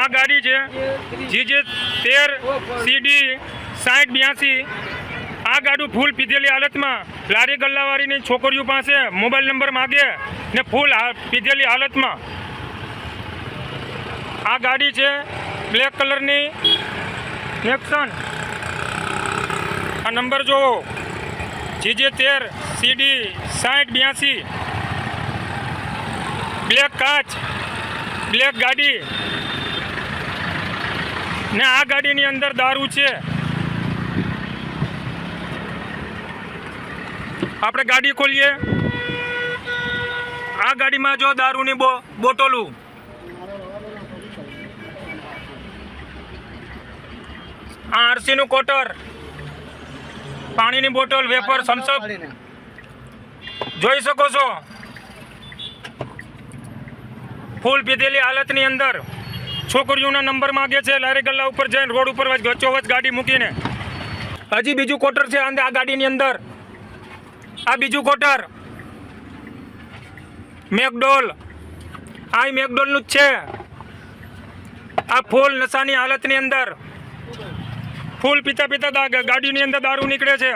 આ ગાડી છે જીજે તેર, સીડી, સાઠ, બ્યાસી, આ ગાડું ફૂલ પીધેલી હાલતમાં. લારી ગલ્લાવાળીની છોકરીઓ પાસે મોબાઈલ નંબર માગે ને ફૂલ પીધેલી હાલતમાં. આ ગાડી છે બ્લેક કલરની. નેક્સન આ નંબર જોવો. જીજે તેર, સીડી, સાઠ, બ્યાસી. બ્લેક કાચ, બ્લેક ગાડી. ને આ ગાડીની અંદર દારૂ છે. આપણે ગાડી ખોલીએ. આ ગાડીમાં જો દારૂની બોટલું. આ આરસીનું કોટર. પાણીની બોટલ વેપર સમસપ. જોઈ શકો છો? ફૂલ પીધેલી હાલતની અંદર. છોકરીઓના નંબર માગે છે. લારી ગલ્લા ઉપર જઈને રોડ ઉપર વચ્ચોવચ ગાડી મૂકીને. હજી બીજું કોટર છે આ ગાડીની અંદર. આ બીજું કોટર મેકડોલ. આ મેકડોલનું જ છે. આ ફૂલ નશાની હાલતની અંદર. ફૂલ પીતા પીતા ગાડીની અંદર દારૂ નીકળે છે.